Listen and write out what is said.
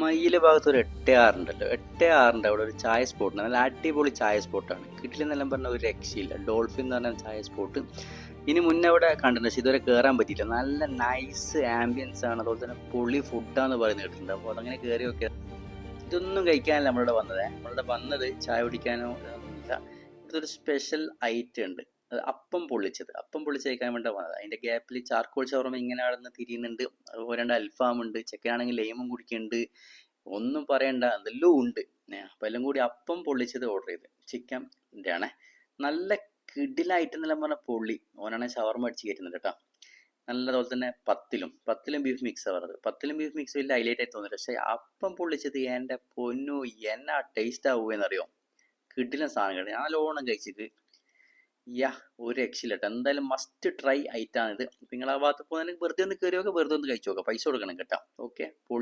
മയിൽ ഭാഗത്ത് ഒരു എട്ട് ആറുണ്ടല്ലോ. എട്ട് ആറിന്റെ അവിടെ ഒരു ചായ സ്പോട്ട് നല്ല അടിപൊളി ചായ സ്പോട്ടാണ് കിട്ടില്ലെന്നെല്ലാം പറഞ്ഞ ഒരു രക്ഷയില്ല. ഡോൾഫിൻ എന്ന് പറഞ്ഞ ചായ സ്പോട്ട് ഇനി മുന്നേ അവിടെ കണ്ടിട്ടുണ്ട്. പക്ഷേ ഇതുവരെ കയറാൻ പറ്റിയില്ല. നല്ല നൈസ് ആംബിയൻസ് ആണ്. അതുപോലെ തന്നെ പൊളി ഫുഡാന്ന് പറയുന്നത് കേട്ടിട്ടുണ്ട്. അപ്പോൾ അതങ്ങനെ കയറി ഒക്കെ ഇതൊന്നും കഴിക്കാനല്ല നമ്മളിവിടെ വന്നത്. നമ്മളിവിടെ വന്നത് ചായ കുടിക്കാനോ ഇതൊരു സ്പെഷ്യൽ ഐറ്റം ഉണ്ട്. അപ്പം പൊള്ളിച്ചത്. അപ്പം പൊള്ളിച്ച് കഴിക്കാൻ വേണ്ടി വന്നത്. അതിന്റെ ഗ്യാപ്പിൽ ചാർക്കോൾ ഷവർമ ഇങ്ങനെ അടന്ന് തിരിയുന്നുണ്ട്. അതുപോലെ രണ്ട് അൽഫാം ഉണ്ട് ചെക്കനാണെങ്കിൽ ലെയ്മും കുടിക്കുന്നുണ്ട്. ഒന്നും പറയണ്ട എന്തെല്ലാം ഉണ്ട്. അപ്പം എല്ലാം കൂടി അപ്പം പൊള്ളിച്ചത് ഓർഡർ ചെയ്ത്. ചിക്കൻ ആണ്. നല്ല കിടിലായിട്ട് എന്നെല്ലാം പറഞ്ഞ പൊള്ളി. ഓനാണ് ഷവർമ അടിച്ച് കയറ്റുന്നുണ്ട് കേട്ടോ. നല്ലതുപോലെ തന്നെ പത്തിലും. പത്തിലും ബീഫ് മിക്സ് പറഞ്ഞത്. പത്തിലും ബീഫ് മിക്സ് വലിയ ഹൈലൈറ്റ് ആയി തോന്നുന്നു പക്ഷേ അപ്പം പൊള്ളിച്ചത് എന്റെ പൊന്നു എന്നാ ടേസ്റ്റ് ആവുമെന്നറിയോ കിടിലൻ സാധനം ഞാൻ ലോണം കഴിച്ചിട്ട് യാ ഒരു രക്ഷയില്ല കേട്ടോ എന്തായാലും മസ്റ്റ് ട്രൈ ഐറ്റാണിത് നിങ്ങൾ ആ ഭാഗത്ത് പോകുന്നതിന് വെറുതെ ഒന്ന് കയറി നോക്കുക വെറുതെ ഒന്ന് കഴിച്ചു നോക്കുക പൈസ കൊടുക്കണം കേട്ടോ. ഓക്കെ